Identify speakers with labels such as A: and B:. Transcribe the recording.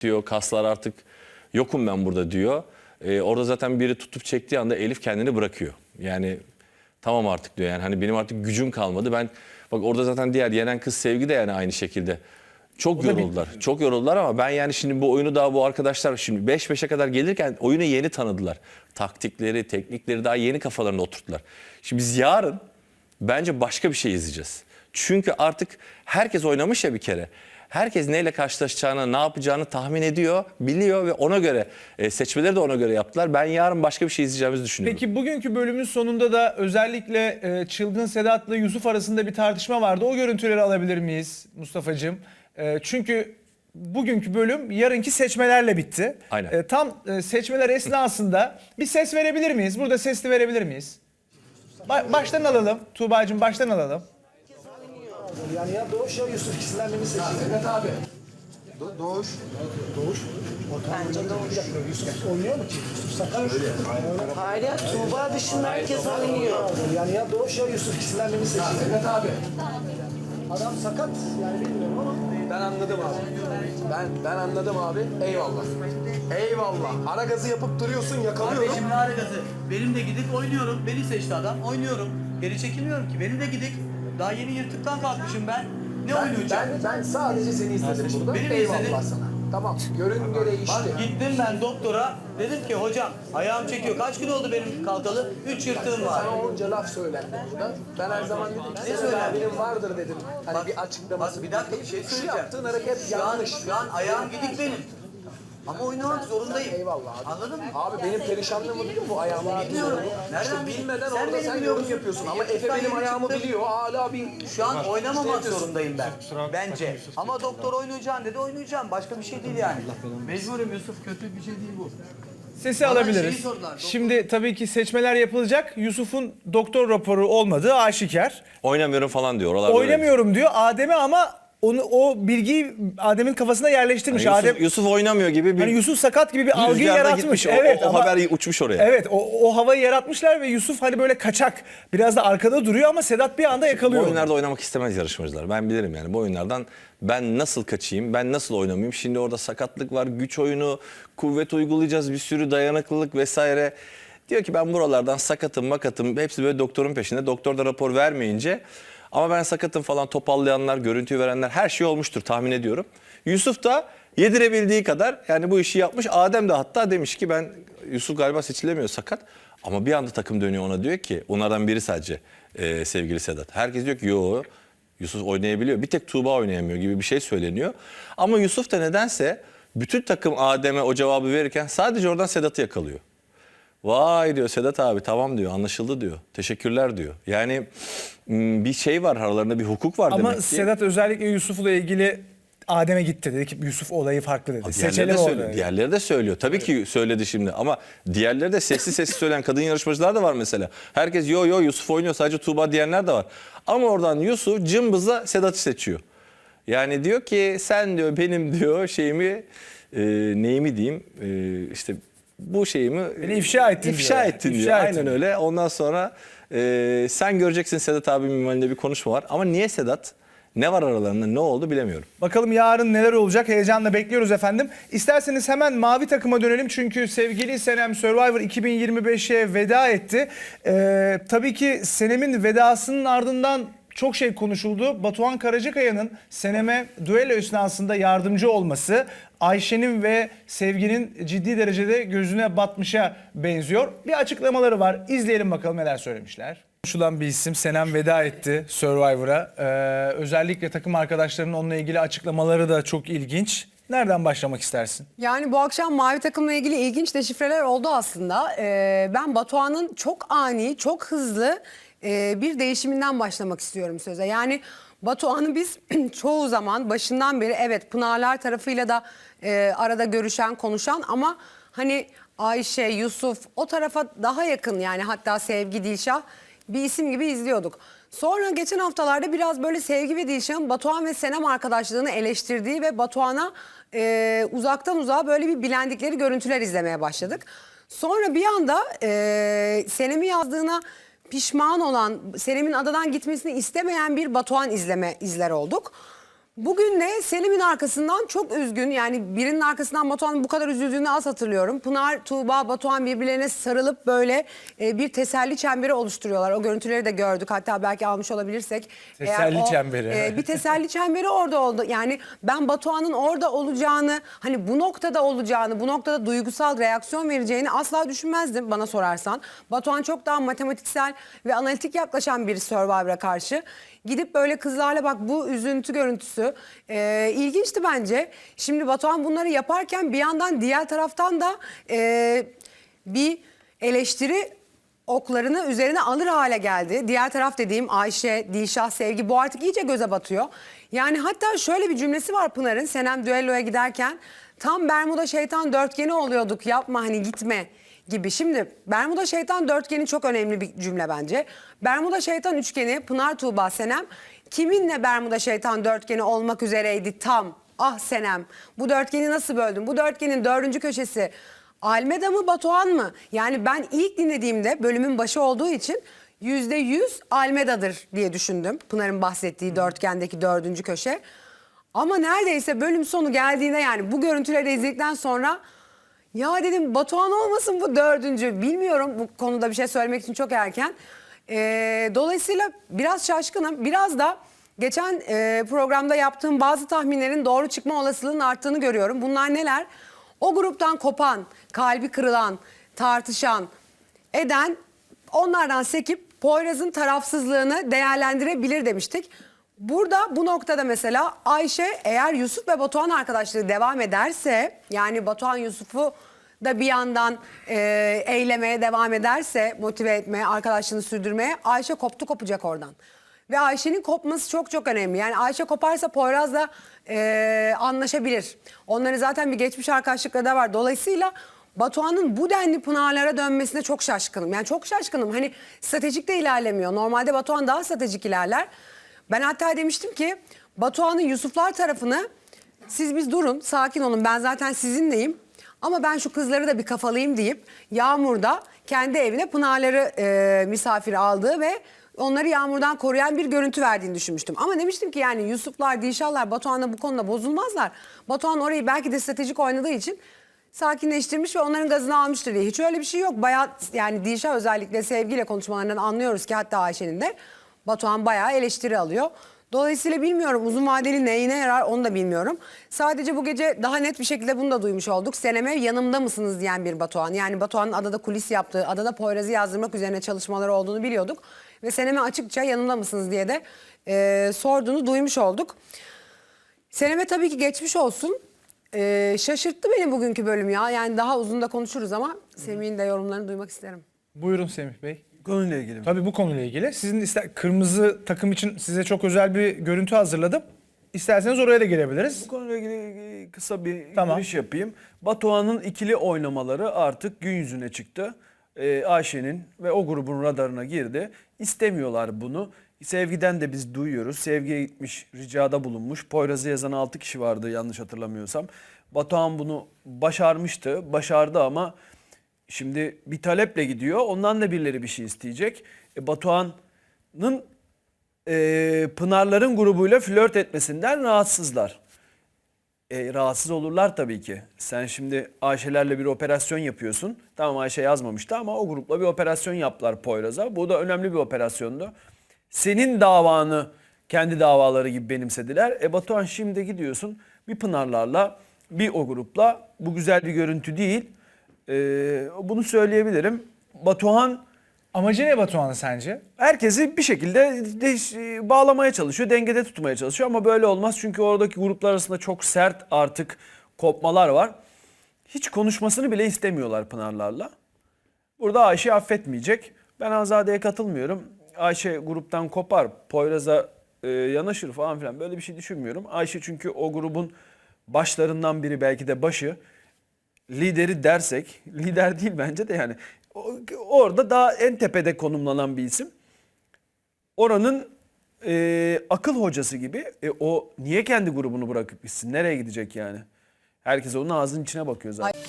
A: diyor. Kaslar artık yokum ben burada diyor. Ee, orada zaten biri tutup çektiği anda Elif kendini bırakıyor. Yani tamam artık diyor yani hani benim artık gücüm kalmadı. Ben bak orada zaten diğer yenen kız Sevgi de yani aynı şekilde. Çok yoruldular. Çok yoruldular ama ben yani şimdi bu oyunu daha bu arkadaşlar şimdi 5-5'e kadar gelirken oyunu yeni tanıdılar. Taktikleri, teknikleri daha yeni kafalarına oturttular. Şimdi biz yarın bence başka bir şey izleyeceğiz. Çünkü artık herkes oynamış ya bir kere. Herkes neyle karşılaşacağını, ne yapacağını tahmin ediyor, biliyor ve ona göre e, seçmeleri de ona göre yaptılar. Ben yarın başka bir şey izleyeceğimizi düşünüyorum.
B: Peki bugünkü bölümün sonunda da özellikle e, Çılgın Sedat'la Yusuf arasında bir tartışma vardı. O görüntüleri alabilir miyiz Mustafa'cığım? E, çünkü bugünkü bölüm yarınki seçmelerle bitti.
A: Aynen.
B: E, tam e, seçmeler esnasında bir ses verebilir miyiz? Burada sesli verebilir miyiz? Ba- baştan alalım. Tuğba'cığım baştan alalım.
C: Yani ya Doğuş ya Yusuf ikisinden birini seçin. Evet abi. Do- Doğuş. Doğuş. Bence Doğuş. Yusuf oynuyor mu ki? Yusuf sakat.
D: Hayır ya Tuğba dışında herkes oynuyor.
C: Yani ya Doğuş ya Yusuf ikisinden birini seçin. Evet abi. Adam sakat yani bilmiyorum ama.
E: Ben anladım abi. Ben ben anladım abi. Eyvallah. Eyvallah. Ara gazı yapıp duruyorsun yakalıyorum.
F: Kardeşim ne alakası? Benim de gidip oynuyorum. Beni seçti adam. Oynuyorum. Geri çekilmiyorum ki. Benim de gidip daha yeni yırtıktan kalkmışım ben. Ne
E: Ben,
F: oynayacağım?
E: ben, ben sadece seni izledim burada.
F: Beni mi
E: Eyvallah
F: izledin?
E: sana. Tamam. Görünge değişti.
F: Bak gittim ben doktora. Dedim ki hocam ayağım çekiyor. Kaç gün oldu benim kalkalı? Üç yırtığım var.
E: Sana onca laf söylendi burada. Ben her zaman dedim ki
F: Ne söylendi?
E: vardır dedim. Hani
F: Bak,
E: bir açıklaması.
F: Bak bir dakika bir şey
E: Şu
F: söyleyeceğim.
E: yaptığın hareket
F: Şu an,
E: yanlış.
F: şu an ayağım gidik benim. Ama oynamak zorundayım.
E: Eyvallah abi.
F: Anladın mı?
E: Abi benim perişanlığımı biliyor mu ayağımı?
F: Bilmiyorum.
E: İşte
F: Nereden
E: bilmeden
F: Sen
E: orada
F: beni
E: sen yorum yapıyorsun. Ama Efe benim ayağımı biliyor. Hala bir...
F: Şu an oynamamak zorundayım ben. Bence. Ama doktor oynayacaksın dedi oynayacağım. Başka bir şey değil yani. Mecburum Yusuf kötü bir şey değil bu.
B: Sesi
F: Bana
B: alabiliriz.
F: sordular,
B: Şimdi tabii ki seçmeler yapılacak. Yusuf'un doktor raporu olmadığı aşikar.
A: Oynamıyorum falan diyor. Oralarda öyle.
B: Oynamıyorum diyor Adem'e ama onu o bilgiyi Adem'in kafasına yerleştirmiş.
A: Yani Yusuf,
B: Adem
A: Yusuf oynamıyor gibi bir
B: hani Yusuf sakat gibi bir algı
A: rüzgarda
B: yaratmış.
A: gitmiş. O-
B: Evet
A: o,
B: ama
A: haber uçmuş oraya.
B: Evet o, o havayı yaratmışlar ve Yusuf hani böyle kaçak biraz da arkada duruyor ama Sedat bir anda
A: Bu
B: yakalıyor. onu.
A: oyunlarda oynamak istemez yarışmacılar. Ben bilirim yani bu oyunlardan ben nasıl kaçayım, ben nasıl oynamayayım. Şimdi orada sakatlık var, güç oyunu, kuvvet uygulayacağız, bir sürü dayanıklılık vesaire. Diyor ki ben buralardan sakatım, makatım, hepsi böyle doktorun peşinde. Doktor da rapor vermeyince ama ben sakatım falan topallayanlar, görüntüyü verenler her şey olmuştur tahmin ediyorum. Yusuf da yedirebildiği kadar yani bu işi yapmış. Adem de hatta demiş ki ben Yusuf galiba seçilemiyor sakat. Ama bir anda takım dönüyor ona diyor ki onlardan biri sadece e, sevgili Sedat. Herkes diyor ki yo Yusuf oynayabiliyor. Bir tek Tuğba oynayamıyor gibi bir şey söyleniyor. Ama Yusuf da nedense bütün takım Adem'e o cevabı verirken sadece oradan Sedat'ı yakalıyor. Vay diyor Sedat abi tamam diyor anlaşıldı diyor. Teşekkürler diyor. Yani bir şey var aralarında bir hukuk var
B: Ama
A: demek ki.
B: Sedat özellikle Yusuf'la ilgili Adem'e gitti dedi ki Yusuf olayı farklı dedi.
A: Diğerleri de, söylüyor.
B: orada.
A: diğerleri de söylüyor. Tabii ki söyledi şimdi ama diğerleri de sessiz sessiz söyleyen kadın yarışmacılar da var mesela. Herkes yo yo Yusuf oynuyor sadece Tuğba diyenler de var. Ama oradan Yusuf cımbızla Sedat'ı seçiyor. Yani diyor ki sen diyor benim diyor şeyimi e, neyimi diyeyim e, işte bu şeyimi
B: Beni ifşa ettin
A: ifşa
B: diyor.
A: ettin diyor.
B: İfşa
A: Aynen
B: ettin.
A: öyle. Ondan sonra e, sen göreceksin Sedat abimin minvalinde bir konuşma var. Ama niye Sedat? Ne var aralarında? Ne oldu bilemiyorum.
B: Bakalım yarın neler olacak heyecanla bekliyoruz efendim. İsterseniz hemen mavi takıma dönelim çünkü sevgili Senem Survivor 2025'e veda etti. Ee, tabii ki Senem'in vedasının ardından çok şey konuşuldu. Batuhan Karacakaya'nın Senem'e düello esnasında yardımcı olması Ayşe'nin ve Sevgi'nin ciddi derecede gözüne batmışa benziyor. Bir açıklamaları var. İzleyelim bakalım neler söylemişler. Konuşulan bir isim Senem veda etti Survivor'a. Ee, özellikle takım arkadaşlarının onunla ilgili açıklamaları da çok ilginç. Nereden başlamak istersin?
G: Yani bu akşam mavi takımla ilgili ilginç deşifreler oldu aslında. Ee, ben Batuhan'ın çok ani, çok hızlı e, bir değişiminden başlamak istiyorum söze. Yani Batuhan'ı biz çoğu zaman başından beri evet Pınarlar tarafıyla da e, arada görüşen, konuşan ama hani Ayşe, Yusuf o tarafa daha yakın yani hatta Sevgi Dilşah bir isim gibi izliyorduk. Sonra geçen haftalarda biraz böyle Sevgi ve Dilşah'ın Batuhan ve Senem arkadaşlığını eleştirdiği ve Batuhan'a e, uzaktan uzağa böyle bir bilendikleri görüntüler izlemeye başladık. Sonra bir anda e, Senem'i yazdığına pişman olan, Senem'in adadan gitmesini istemeyen bir Batuhan izleme izler olduk. Bugün de Selim'in arkasından çok üzgün yani birinin arkasından Batuhan'ın bu kadar üzüldüğünü az hatırlıyorum. Pınar, Tuğba, Batuhan birbirlerine sarılıp böyle e, bir teselli çemberi oluşturuyorlar. O görüntüleri de gördük hatta belki almış olabilirsek.
B: Teselli
G: Eğer o,
B: çemberi.
G: e, bir teselli çemberi orada oldu. Yani ben Batuhan'ın orada olacağını hani bu noktada olacağını bu noktada duygusal reaksiyon vereceğini asla düşünmezdim bana sorarsan. Batuhan çok daha matematiksel ve analitik yaklaşan bir Survivor'a karşı. Gidip böyle kızlarla bak bu üzüntü görüntüsü e, ilginçti bence. Şimdi Batuhan bunları yaparken bir yandan diğer taraftan da e, bir eleştiri oklarını üzerine alır hale geldi. Diğer taraf dediğim Ayşe, Dilşah, Sevgi bu artık iyice göze batıyor. Yani hatta şöyle bir cümlesi var Pınar'ın Senem düelloya giderken tam Bermuda şeytan dörtgeni oluyorduk yapma hani gitme gibi. Şimdi Bermuda şeytan dörtgeni çok önemli bir cümle bence. Bermuda şeytan üçgeni Pınar Tuğba Senem kiminle Bermuda şeytan dörtgeni olmak üzereydi tam? Ah Senem bu dörtgeni nasıl böldün? Bu dörtgenin dördüncü köşesi Almeda mı Batuhan mı? Yani ben ilk dinlediğimde bölümün başı olduğu için yüzde yüz Almeda'dır diye düşündüm. Pınar'ın bahsettiği dörtgendeki dördüncü köşe. Ama neredeyse bölüm sonu geldiğinde yani bu görüntüleri izledikten sonra ya dedim Batuhan olmasın bu dördüncü. Bilmiyorum bu konuda bir şey söylemek için çok erken. Ee, dolayısıyla biraz şaşkınım. Biraz da geçen e, programda yaptığım bazı tahminlerin doğru çıkma olasılığının arttığını görüyorum. Bunlar neler? O gruptan kopan, kalbi kırılan, tartışan, eden onlardan sekip Poyraz'ın tarafsızlığını değerlendirebilir demiştik. Burada bu noktada mesela Ayşe eğer Yusuf ve Batuhan arkadaşlığı devam ederse yani Batuhan Yusuf'u da bir yandan e, eylemeye devam ederse motive etmeye arkadaşlığını sürdürmeye Ayşe koptu kopacak oradan. Ve Ayşe'nin kopması çok çok önemli. Yani Ayşe koparsa Poyraz'la e, anlaşabilir. Onların zaten bir geçmiş arkadaşlıkları da var. Dolayısıyla Batuhan'ın bu denli pınarlara dönmesine çok şaşkınım. Yani çok şaşkınım. Hani stratejik de ilerlemiyor. Normalde Batuhan daha stratejik ilerler. Ben hatta demiştim ki Batuhan'ın Yusuflar tarafını siz biz durun sakin olun ben zaten sizinleyim. Ama ben şu kızları da bir kafalayayım deyip Yağmur'da kendi evine Pınar'ları e, misafir aldığı ve onları Yağmur'dan koruyan bir görüntü verdiğini düşünmüştüm. Ama demiştim ki yani Yusuflar, Dişallar Batuhan'la bu konuda bozulmazlar. Batuhan orayı belki de stratejik oynadığı için sakinleştirmiş ve onların gazını almıştır diye. Hiç öyle bir şey yok. Bayağı yani Dişa özellikle sevgiyle konuşmalarından anlıyoruz ki hatta Ayşe'nin de Batuhan bayağı eleştiri alıyor. Dolayısıyla bilmiyorum uzun vadeli neyine yarar onu da bilmiyorum. Sadece bu gece daha net bir şekilde bunu da duymuş olduk. Seneme yanımda mısınız diyen bir Batuhan. Yani Batuhan'ın adada kulis yaptığı, adada Poyraz'ı yazdırmak üzerine çalışmaları olduğunu biliyorduk. Ve Seneme açıkça yanımda mısınız diye de e, sorduğunu duymuş olduk. Seneme tabii ki geçmiş olsun. E, şaşırttı beni bugünkü bölüm ya. Yani daha uzun da konuşuruz ama Semih'in de yorumlarını duymak isterim.
B: Buyurun Semih Bey.
H: Konuyla ilgili.
B: Tabii bu konuyla ilgili. Sizin ister kırmızı takım için size çok özel bir görüntü hazırladım. İsterseniz oraya da gelebiliriz.
H: Bu konuyla ilgili kısa bir
B: Tamam.
H: giriş yapayım. Batuhan'ın ikili oynamaları artık gün yüzüne çıktı. Ee, Ayşe'nin ve o grubun radarına girdi. İstemiyorlar bunu. Sevgiden de biz duyuyoruz. Sevgiye gitmiş, ricada bulunmuş. Poyraz'ı yazan 6 kişi vardı yanlış hatırlamıyorsam. Batuhan bunu başarmıştı. Başardı ama şimdi bir taleple gidiyor. Ondan da birileri bir şey isteyecek. E, Batuhan'ın e, Pınarların grubuyla flört etmesinden rahatsızlar. E, rahatsız olurlar tabii ki. Sen şimdi Ayşe'lerle bir operasyon yapıyorsun. Tamam Ayşe yazmamıştı ama o grupla bir operasyon yaptılar Poyraz'a. Bu da önemli bir operasyondu. Senin davanı kendi davaları gibi benimsediler. E Batuhan şimdi gidiyorsun bir Pınarlarla bir o grupla. Bu güzel bir görüntü değil. E, bunu söyleyebilirim. Batuhan
B: Amacı ne Batuhan'ın sence?
H: herkesi bir şekilde de- bağlamaya çalışıyor, dengede tutmaya çalışıyor ama böyle olmaz çünkü oradaki gruplar arasında çok sert artık kopmalar var. Hiç konuşmasını bile istemiyorlar Pınarlarla. Burada Ayşe affetmeyecek. Ben Azade'ye katılmıyorum. Ayşe gruptan kopar, Poyraz'a e, yanaşır falan filan böyle bir şey düşünmüyorum. Ayşe çünkü o grubun başlarından biri belki de başı lideri dersek, lider değil bence de yani orada daha en tepede konumlanan bir isim. Oranın e, akıl hocası gibi. E, o niye kendi grubunu bırakıp gitsin? Nereye gidecek yani? Herkes onun ağzının içine bakıyor zaten.